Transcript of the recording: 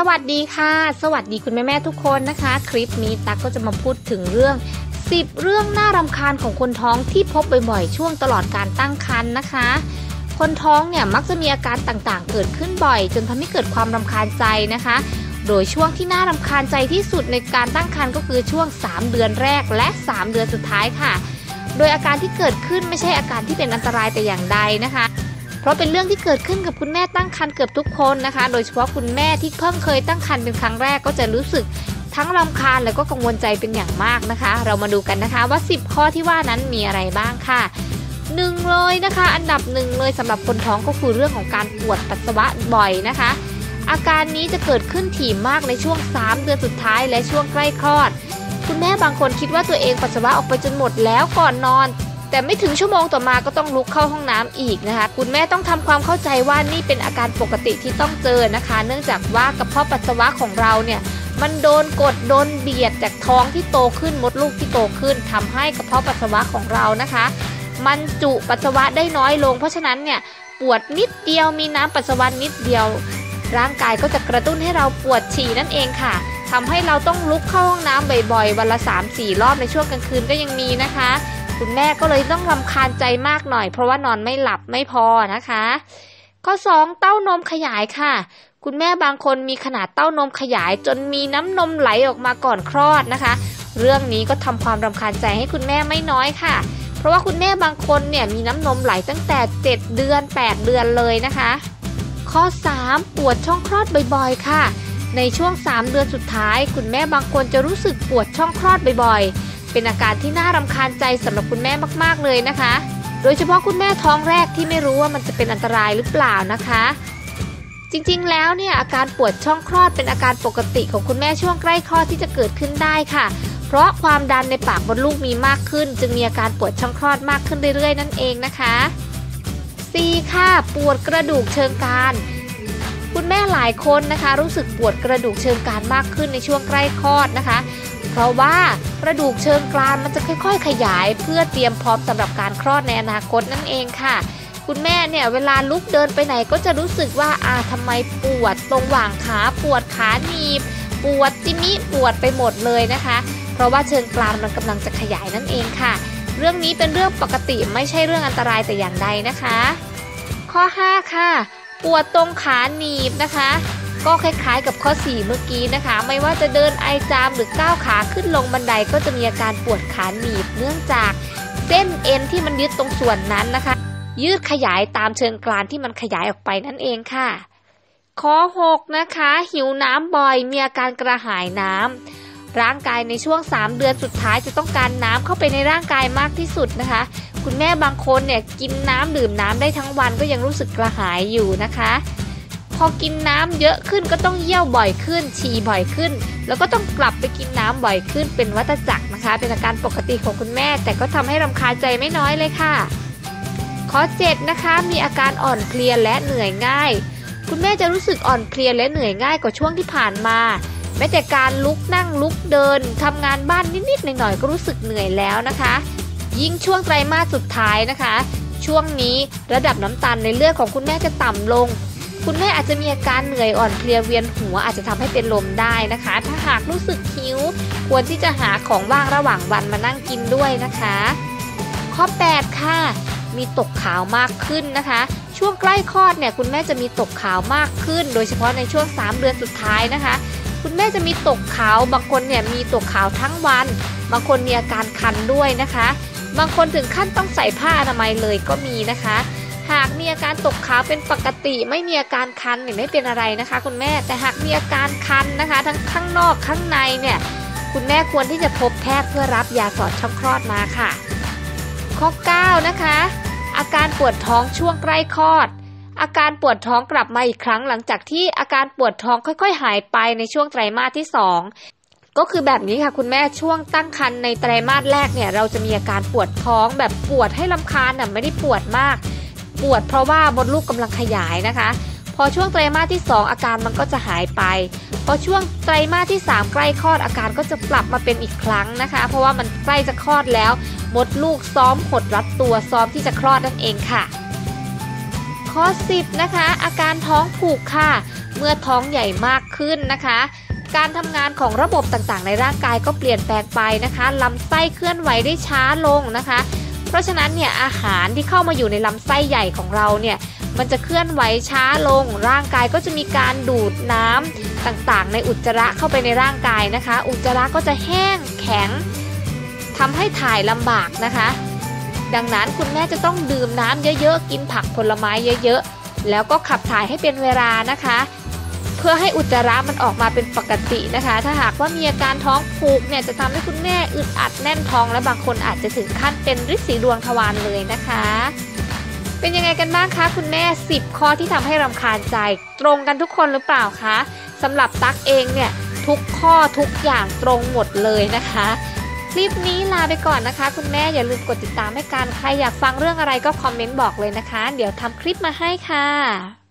สวัสดีค่ะ สวัสดีคุณแม่แม่ทุกคนนะคะ คลิปนี้ตั๊กก็จะมาพูดถึงเรื่อง 10 เรื่องน่ารำคาญของคนท้องที่พบบ่อยๆ ช่วงตลอดการตั้งครรภ์นะคะ คนท้องเนี่ยมักจะมีอาการต่างๆ เกิดขึ้นบ่อย จนทำให้เกิดความรำคาญใจนะคะ โดยช่วงที่น่ารำคาญใจที่สุดในการตั้งครรภ์ก็คือช่วง 3 เดือนแรกและ 3 เดือนสุดท้ายค่ะ โดยอาการที่เกิดขึ้นไม่ใช่อาการที่เป็นอันตรายแต่อย่างใดนะคะ ราะเป็นเรื่องที่เกิดขึ้นกับคุณแม่ตั้งครรภ์เกือบทุกคนนะคะ โดยเฉพาะคุณแม่ที่เพิ่งเคยตั้งครรภ์เป็นครั้งแรกก็จะรู้สึกทั้งรำคาญและก็กังวลใจเป็นอย่างมากนะคะ เรามาดูกันนะคะว่า 10 ข้อที่ว่านั้นมีอะไรบ้างค่ะหนึ่งเลยนะคะ อันดับหนึ่งเลยสำหรับคนท้องก็คือเรื่องของการปวดปัสสาวะบ่อยนะคะ อาการนี้จะเกิดขึ้นถี่มากในช่วง 3 เดือนสุดท้ายและช่วงใกล้คลอด คุณแม่บางคนคิดว่าตัวเองปัสสาวะออกไปจนหมดแล้วก่อนนอน แต่ไม่ถึงชั่วโมงต่อมาก็ต้องลุกเข้าห้องน้ำอีกนะคะ คุณแม่ต้องทำความเข้าใจว่านี่เป็นอาการปกติที่ต้องเจอนะคะ เนื่องจากว่ากระเพาะปัสสาวะของเราเนี่ยมันโดนกดโดนเบียดจากท้องที่โตขึ้นมดลูกที่โตขึ้นทำให้กระเพาะปัสสาวะของเรานะคะ มันจุปัสสาวะได้น้อยลง เพราะฉะนั้นเนี่ยปวดนิดเดียวมีน้ำปัสสาวะนิดเดียว ร่างกายก็จะกระตุ้นให้เราปวดฉี่นั่นเองค่ะทำให้เราต้องลุกเข้าห้องน้ำบ่อยๆ วันละ 3-4 รอบในช่วงกลางคืนก็ยังมีนะคะ คุณแม่ก็เลยต้องรำคาญใจมากหน่อย เพราะว่านอนไม่หลับไม่พอนะคะ ข้อ 2 เต้านมขยายค่ะ คุณแม่บางคนมีขนาดเต้านมขยาย จนมีน้ำนมไหลออกมาก่อนคลอดนะคะ เรื่องนี้ก็ทำความรำคาญใจให้คุณแม่ไม่น้อยค่ะ เพราะว่าคุณแม่บางคนเนี่ยมีน้ำนมไหลตั้งแต่ 7 เดือน 8 เดือนเลยนะคะ ข้อ 3 ปวดช่องคลอดบ่อยๆ ค่ะในช่วง 3 เดือนสุดท้าย คุณแม่บางคนจะรู้สึกปวดช่องคลอดบ่อยๆ เป็นอาการที่น่ารำคาญใจสำหรับคุณแม่มากๆเลยนะคะ โดยเฉพาะคุณแม่ท้องแรกที่ไม่รู้ว่ามันจะเป็นอันตรายหรือเปล่านะคะ จริงๆ แล้วเนี่ยอาการปวดช่องคลอดเป็นอาการปกติของคุณแม่ช่วงใกล้คลอดที่จะเกิดขึ้นได้ค่ะ เพราะความดันในปากมดลูกมีมากขึ้น จึงมีอาการปวดช่องคลอดมากขึ้นเรื่อยๆ นั่นเองนะคะ 4. ค่ะปวดกระดูกเชิงกรานคุณแม่หลายคนนะคะ รู้สึกปวดกระดูกเชิงกรานมากขึ้นในช่วงใกล้คลอดนะคะ เพราะว่ากระดูกเชิงกรานมันจะค่อยๆ ขยาย เพื่อเตรียมพร้อมสำหรับการคลอดในอนาคตนั่นเองค่ะ คุณแม่เนี่ยเวลาลุกเดินไปไหนก็จะรู้สึกว่าอาทำไมปวดตรงหว่างขาปวดขาหนีบ ปวดจิมิปวดไปหมดเลยนะคะ เพราะว่าเชิงกรานมันกำลังจะขยายนั่นเองค่ะ เรื่องนี้เป็นเรื่องปกติไม่ใช่เรื่องอันตรายแต่อย่างใดนะคะ ข้อ 5 ค่ะ ปวดตรงขาหนีบนะคะ ก็คล้ายๆกับข้อ 4 เมื่อกี้นะคะ ไม่ว่าจะเดินไอจามหรือก้าวขาขึ้นลงบันไดก็จะมีอาการปวดขาหนีบเนื่องจากเส้นเอ็นที่มันยึดตรงส่วนนั้นนะคะ ยืดขยายตามเชิงกรานที่มันขยายออกไปนั่นเองค่ะ ข้อ 6 นะคะ หิวน้ำบ่อยมีอาการกระหายน้ำร่างกายในช่วง 3 เดือนสุดท้ายจะต้องการน้ำเข้าไปในร่างกายมากที่สุดนะคะ คุณแม่บางคนเนี่ยกินน้ำดื่มน้ำได้ทั้งวันก็ยังรู้สึกกระหายอยู่นะคะ พอกินน้ำเยอะขึ้นก็ต้องเยี่ยวบ่อยขึ้น ฉี่บ่อยขึ้น แล้วก็ต้องกลับไปกินน้ำบ่อยขึ้นเป็นวัฏจักรนะคะ เป็นอาการปกติของคุณแม่ แต่ก็ทำให้รำคาญใจไม่น้อยเลยค่ะ ข้อ7นะคะ มีอาการอ่อนเพลียและเหนื่อยง่าย คุณแม่จะรู้สึกอ่อนเพลียและเหนื่อยง่ายกว่าช่วงที่ผ่านมาแม้แต่การลุกนั่งลุกเดินทำงานบ้านนิดๆหน่อยๆก็รู้สึกเหนื่อยแล้วนะคะ ยิ่งช่วงไตรมาสสุดท้ายนะคะ ช่วงนี้ระดับน้ำตาลในเลือดของคุณแม่จะต่ำลง คุณแม่อาจจะมีอาการเหนื่อยอ่อนเพลียเวียนหัวอาจจะทำให้เป็นลมได้นะคะ ถ้าหากรู้สึกหิว ควรที่จะหาของว่างระหว่างวันมานั่งกินด้วยนะคะ ข้อ 8 ค่ะ มีตกขาวมากขึ้นนะคะ ช่วงใกล้คลอดเนี่ยคุณแม่จะมีตกขาวมากขึ้น โดยเฉพาะในช่วง 3 เดือนสุดท้ายนะคะ คุณแม่จะมีตกขาวบางคนเนี่ยมีตกขาวทั้งวันบางคนมีอาการคันด้วยนะคะ บางคนถึงขั้นต้องใส่ผ้าอนามัยเลยก็มีนะคะ หากมีอาการตกขาวเป็นปกติไม่มีอาการคันเนี่ยไม่เป็นอะไรนะคะ คุณแม่แต่หากมีอาการคันนะคะ ทั้งข้างนอกข้างในเนี่ยคุณแม่ควรที่จะพบแพทย์เพื่อรับยาสอดช่องคลอดมาค่ะ ข้อ 9 นะคะ อาการปวดท้องช่วงใกล้คลอด อาการปวดท้องกลับมาอีกครั้งหลังจากที่อาการปวดท้องค่อยๆ หายไปในช่วงไตรมาสที่ 2ก็คือแบบนี้ค่ะคุณแม่ช่วงตั้งครรภ์ในไตรมาสแรกเนี่ยเราจะมีอาการปวดท้องแบบปวดให้ลำคาญน่ะไม่ได้ปวดมาก ปวดเพราะว่ามดลูกกำลังขยายนะคะ พอช่วงไตรมาสที่ 2 อาการมันก็จะหายไป พอช่วงไตรมาสที่ 3 ใกล้คลอดอาการก็จะกลับมาเป็นอีกครั้งนะคะ เพราะว่ามันใกล้จะคลอดแล้ว มดลูกซ้อมหดรัดตัวซ้อมที่จะคลอดนั่นเองค่ะ ข้อ 10 นะคะ อาการท้องผูกค่ะ เมื่อท้องใหญ่มากขึ้นนะคะการทำงานของระบบต่างๆ ในร่างกายก็เปลี่ยนแปลงไปนะคะ ลำไส้เคลื่อนไหวได้ช้าลงนะคะ เพราะฉะนั้นเนี่ยอาหารที่เข้ามาอยู่ในลำไส้ใหญ่ของเราเนี่ยมันจะเคลื่อนไหวช้าลง ร่างกายก็จะมีการดูดน้ำต่างๆ ในอุจจาระเข้าไปในร่างกายนะคะ อุจจาระก็จะแห้งแข็งทำให้ถ่ายลำบากนะคะ ดังนั้นคุณแม่จะต้องดื่มน้ำเยอะๆ กินผักผลไม้เยอะๆ แล้วก็ขับถ่ายให้เป็นเวลานะคะ พื่อให้อุจจาระมันออกมาเป็นปกตินะคะ ถ้าหากว่ามีอาการท้องผูกเนี่ยจะทำให้คุณแม่อึดอัดแน่นท้อง และบางคนอาจจะถึงขั้นเป็นริดสีดวงทวารเลยนะคะ เป็นยังไงกันบ้างคะ คุณแม่ 10 ข้อที่ทำให้รำคาญใจ ตรงกันทุกคนหรือเปล่าคะสำหรับตั๊กเองเนี่ยทุกข้อทุกอย่างตรงหมดเลยนะคะคลิปนี้ลาไปก่อนนะคะ คุณแม่อย่าลืมกดติดตามให้กันใครอยากฟังเรื่องอะไรก็คอมเมนต์บอกเลยนะคะ เดี๋ยวทำคลิปมาให้ค่ะ